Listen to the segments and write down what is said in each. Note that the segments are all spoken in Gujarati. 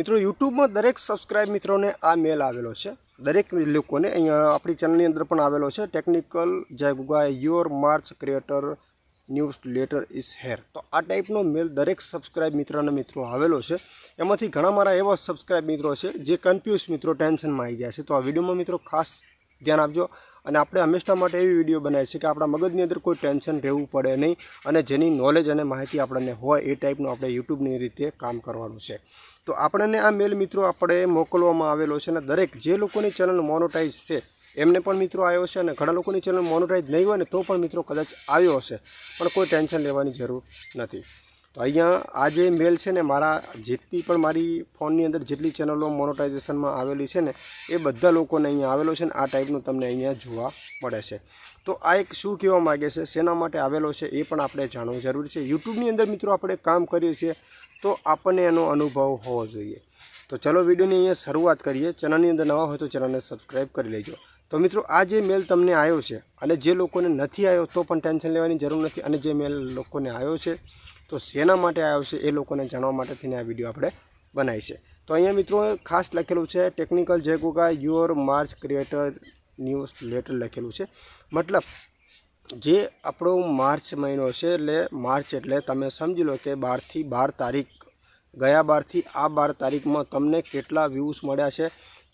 મિત્રો, યુટ્યુબમાં દરેક સબસ્ક્રાઇબ મિત્રોને આ મેલ આવેલો છે. દરેક લોકોને અહીંયા આપણી ચેનલની અંદર પણ આવેલો છે. Technical Jay Guga your March creator newsletter is here તો આ ટાઈપનો મેલ દરેક સબસ્ક્રાઇબ મિત્રના મિત્રો આવેલો છે. એમાંથી ઘણા મારા એવા સબસ્ક્રાઇબ મિત્રો છે, જે કન્ફ્યુઝ મિત્રો ટેન્શનમાં આવી જાય છે. તો આ વિડીયોમાં મિત્રો ખાસ ધ્યાન આપજો. અને આપણે હંમેશા માટે એવી વીડિયો બનાવી છે કે આપણા મગજની અંદર કોઈ ટેન્શન રહેવું પડે નહીં અને જેની નોલેજ અને માહિતી આપણને હોય એ ટાઈપનું આપણે યુટ્યુબની રીતે કામ કરવાનું છે. તો આપણને આ મેલ મિત્રો આપણે મોકલવામાં આવેલો છે અને દરેક જે લોકોની ચેનલ મોનોટાઈઝ છે, એમને પણ મિત્રો આવ્યો છે અને ઘણા લોકોની ચેનલ મોનોટાઈઝ નહીં હોય ને તો પણ મિત્રો કદાચ આવ્યો હશે. પણ કોઈ ટેન્શન લેવાની જરૂર નથી. તો અહીંયા આ જે મેલ છે ને, મારા જેટલી પણ મારી ફોનની અંદર જેટલી ચેનલો મોનોટાઇઝેશનમાં આવેલી છે ને, એ બધા લોકોને અહીંયા આવેલો છે ને, આ ટાઈપનું તમને અહીંયા જોવા મળે છે. તો આ એક શું કહેવા માગે છે, શેના માટે આવેલો છે એ પણ આપણે જાણવું જરૂરી છે. યુટ્યુબની અંદર મિત્રો આપણે કામ કરીએ છીએ, તો આપણને એનો અનુભવ હોવો જોઈએ. તો ચલો વિડીયોની અહીંયા શરૂઆત કરીએ. ચેનલની અંદર નવા હોય તો ચેનલને સબસ્ક્રાઈબ કરી લેજો. તો મિત્રો, આ જે મેલ તમને આવ્યો છે અને જે લોકોને નથી આવ્યો તો પણ ટેન્શન લેવાની જરૂર નથી. અને જે મેલ લોકોને આવ્યો છે તો શેના માટે આવ્યો છે એ લોકોને જાણવા માટે થઈને આ વીડિયો આપણે બનાવી છે. તો અહીંયા મિત્રો, ખાસ લખેલું છે technical Jay Goga your March creator newsletter લખેલું છે. મતલબ, જે આપણો માર્ચ મહિનો છે એટલે માર્ચ એટલે તમે સમજી લો કે બારથી બાર તારીખ, ગયા બારથી આ બાર તારીખમાં તમને કેટલા વ્યૂઝ મળ્યા છે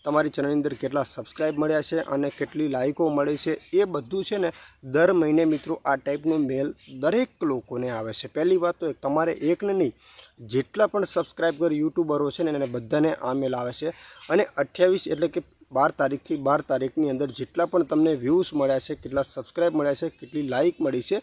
તમારી ચેનલની અંદર કેટલા સબસ્ક્રાઈબ મળ્યા છે અને કેટલી લાઇકો મળી છે, એ બધું છે ને દર મહિને મિત્રો આ ટાઈપનો મેલ દરેક લોકોને આવે છે. પહેલી વાત તો તમારે એકને નહીં, જેટલા પણ સબસ્ક્રાઈબર યુટ્યુબરો છે ને એને બધાને આ મેલ આવે છે. અને અઠ્યાવીસ એટલે કે બાર તારીખથી બાર તારીખની અંદર જેટલા પણ તમને વ્યૂઝ મળ્યા છે, કેટલા સબસ્ક્રાઈબ મળ્યા છે, કેટલી લાઇક મળી છે,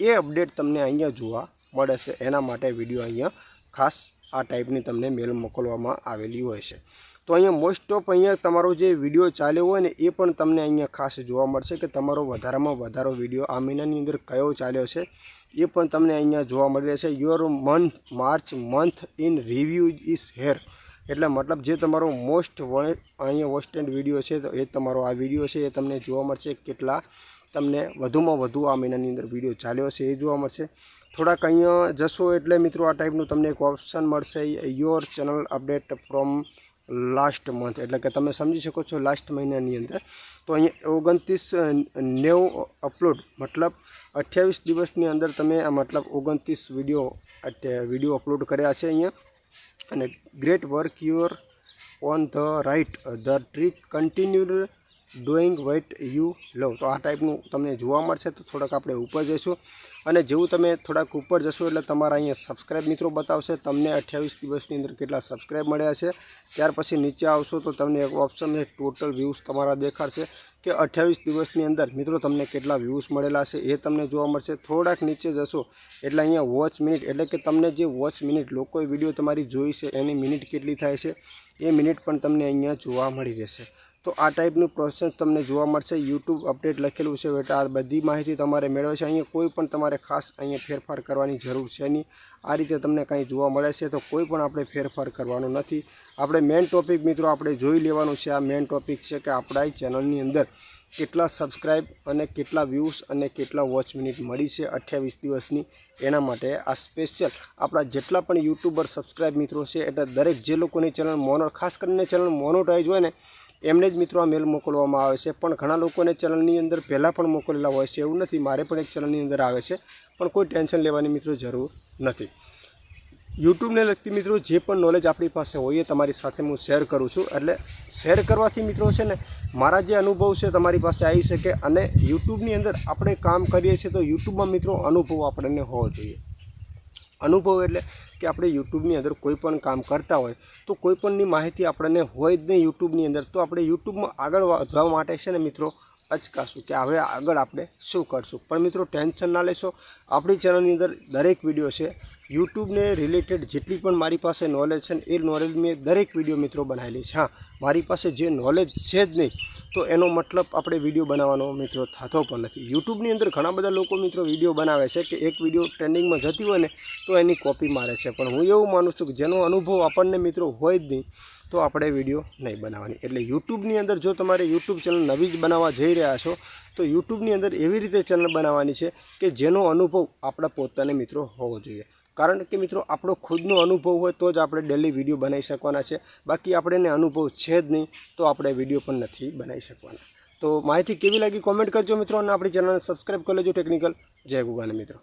એ અપડેટ તમને અહીંયા જોવા મળે છે. એના માટે વીડિયો અહીંયા ખાસ આ ટાઈપની તમને મેલ મોકલવામાં આવેલી હોય છે. તો અહીંયા મોસ્ટ ઓફ અહીંયા તમારો જે વીડિયો ચાલ્યો હોય ને એ પણ તમને અહીંયા ખાસ જોવા મળશે કે તમારો વધારામાં વધારો વીડિયો આ મહિનાની અંદર કયો ચાલ્યો છે, એ પણ તમને અહીંયા જોવા મળી રહેશે. Your month March month in review is here એટલે મતલબ જે તમારો મોસ્ટ અહીંયા વોસ્ટેન્ડ વીડિયો છે, તો એ તમારો આ વીડિયો છે, એ તમને જોવા મળશે કેટલા તમને વધુમાં વધુ આ મહિનાની અંદર વીડિયો ચાલ્યો છે એ જોવા મળશે. થોડાક અહીંયા જશો એટલે મિત્રો આ ટાઈપનું તમને એક ઓપ્શન મળશે. Your channel update from last month એટલે કે તમે સમજી શકો છો લાસ્ટ મહિનાની અંદર. તો અહીંયા ઓગણત્રીસ નેવું અપલોડ મતલબ અઠ્યાવીસ દિવસની અંદર તમે મતલબ ઓગણત્રીસ વીડિયો વીડિયો અપલોડ કર્યા છે અહીંયા. અને great work you're on the right the trick continue doing what you love તો આ ટાઈપનું તમને જોવા મળશે, તો થોડાક આપણે ઉપર જઈશું. અને જેવું તમે થોડાક ઉપર જશો એટલે તમારા અહીંયા સબસ્ક્રાઈબ મિત્રો બતાવશે. તમને અઠ્યાવીસ દિવસની અંદર કેટલા સબસ્ક્રાઈબ મળ્યા છે. ત્યાર પછી નીચે આવશો તો તમને એક ઓપ્શન છે ટોટલ વ્યૂઝ તમારા દેખાડશે કે અઠ્યાવીસ દિવસની અંદર મિત્રો તમને કેટલા વ્યૂઝ મળેલા છે એ તમને જોવા મળશે. થોડાક નીચે જશો એટલે અહીંયા વોચ મિનિટ એટલે કે તમને જે વોચ મિનિટ લોકોએ વીડિયો તમારી જોઈ છે, એની મિનિટ કેટલી થાય છે એ મિનિટ પણ તમને અહીંયા જોવા મળી રહેશે. તો આ ટાઈપનું પ્રોસેસ તમને જોવા મળશે. યુટ્યુબ અપડેટ લખેલું છે એટલે આ બધી માહિતી તમારે મેળવે છે. અહીંયા કોઈ પણ તમારે ખાસ અહીંયા ફેરફાર કરવાની જરૂર છે નહીં. આ રીતે તમને કંઈ જોવા મળે છે તો કોઈ પણ આપણે ફેરફાર કરવાનો નથી. આપણે મેઇન ટોપિક મિત્રો આપણે જોઈ લેવાનું છે. આ મેઇન ટોપિક છે કે આપણા ચેનલની અંદર કેટલા સબસ્ક્રાઇબ અને કેટલા વ્યૂઝ અને કેટલા વોચ મિનિટ મળી છે અઠ્યાવીસ દિવસની. એના માટે આ સ્પેશિયલ આપણા જેટલા પણ યુટ્યુબર સબસ્ક્રાઇબ મિત્રો છે, એટલે દરેક જે લોકોની ચેનલ મોનો ખાસ કરીને ચેનલ મોનોટાઈઝ હોય ને એમને જ મિત્રો મેલ મોકલવામાં આવે છે. પણ ઘણા લોકોને ચેનલની અંદર પહેલાં પણ મોકલેલા હોય છે. એવું નથી. મારે પણ એક ચેનલની અંદર આવે છે. પણ કોઈ ટેન્શન લેવાની મિત્રો જરૂર નથી. યુટ્યુબને લગતી મિત્રો જે પણ નોલેજ આપણી પાસે હોય એ તમારી સાથે હું શેર કરું છું. એટલે શેર કરવાથી મિત્રો છે ને, મારા જે અનુભવ છે તમારી પાસે આવી શકે અને યુટ્યુબની અંદર આપણે કામ કરીએ છીએ તો યુટ્યુબમાં મિત્રો અનુભવ આપણને હોવો જોઈએ. અનુભવ એટલે કે આપણે યુટ્યુબની અંદર કોઈ પણ કામ કરતા હોય, તો કોઈ પણની માહિતી આપણને હોય જ નહીં યુટ્યુબની અંદર, તો આપણે યુટ્યુબમાં આગળ વધવા માટે છે ને મિત્રો, અચકાશું કે હવે આગળ આપણે શું કરશું. પણ મિત્રો, ટેન્શન ના લેશો. આપણી ચેનલની અંદર દરેક વીડિયો છે. યુટ્યુબને રિલેટેડ જેટલી પણ મારી પાસે નોલેજ છે ને, એ નોલેજ મેં દરેક વીડિયો મિત્રો બનાવેલી છે. હા, મારી પાસે જે નોલેજ છે જ નહીં તો એનો મતલબ આપણે વીડિયો બનાવવાનો મિત્રો થતો પણ નથી. યુટ્યુબની અંદર ઘણા બધા લોકો મિત્રો વીડિયો બનાવે છે કે એક વીડિયો ટ્રેન્ડિંગમાં જતી હોય ને, તો એની કોપી મારે છે. પણ હું એવું માનું છું કે જેનો અનુભવ આપણને મિત્રો હોય જ નહીં, તો આપણે વીડિયો નહીં બનાવવાની. એટલે યુટ્યુબની અંદર જો તમારે યુટ્યુબ ચેનલ નવી જ બનાવવા જઈ રહ્યા છો, તો યુટ્યુબની અંદર એવી રીતે ચેનલ બનાવવાની છે કે જેનો અનુભવ આપણા પોતાને મિત્રો હોવો જોઈએ. કારણ કે મિત્રો, આપણો ખુદનો અનુભવ હોય તો જ આપણે ડેલી વીડિયો બનાવી શકવાના છે. બાકી આપણે અનુભવ છે જ નહીં, તો આપણે વીડિયો પણ નથી બનાવી શકવાના. તો માહિતી કેવી લાગી? કોમેન્ટ કરજો મિત્રો, અને આપણી ચેનલને સબસ્ક્રાઈબ કરી લેજો ટેકનિકલ જય ગુગાને મિત્રો.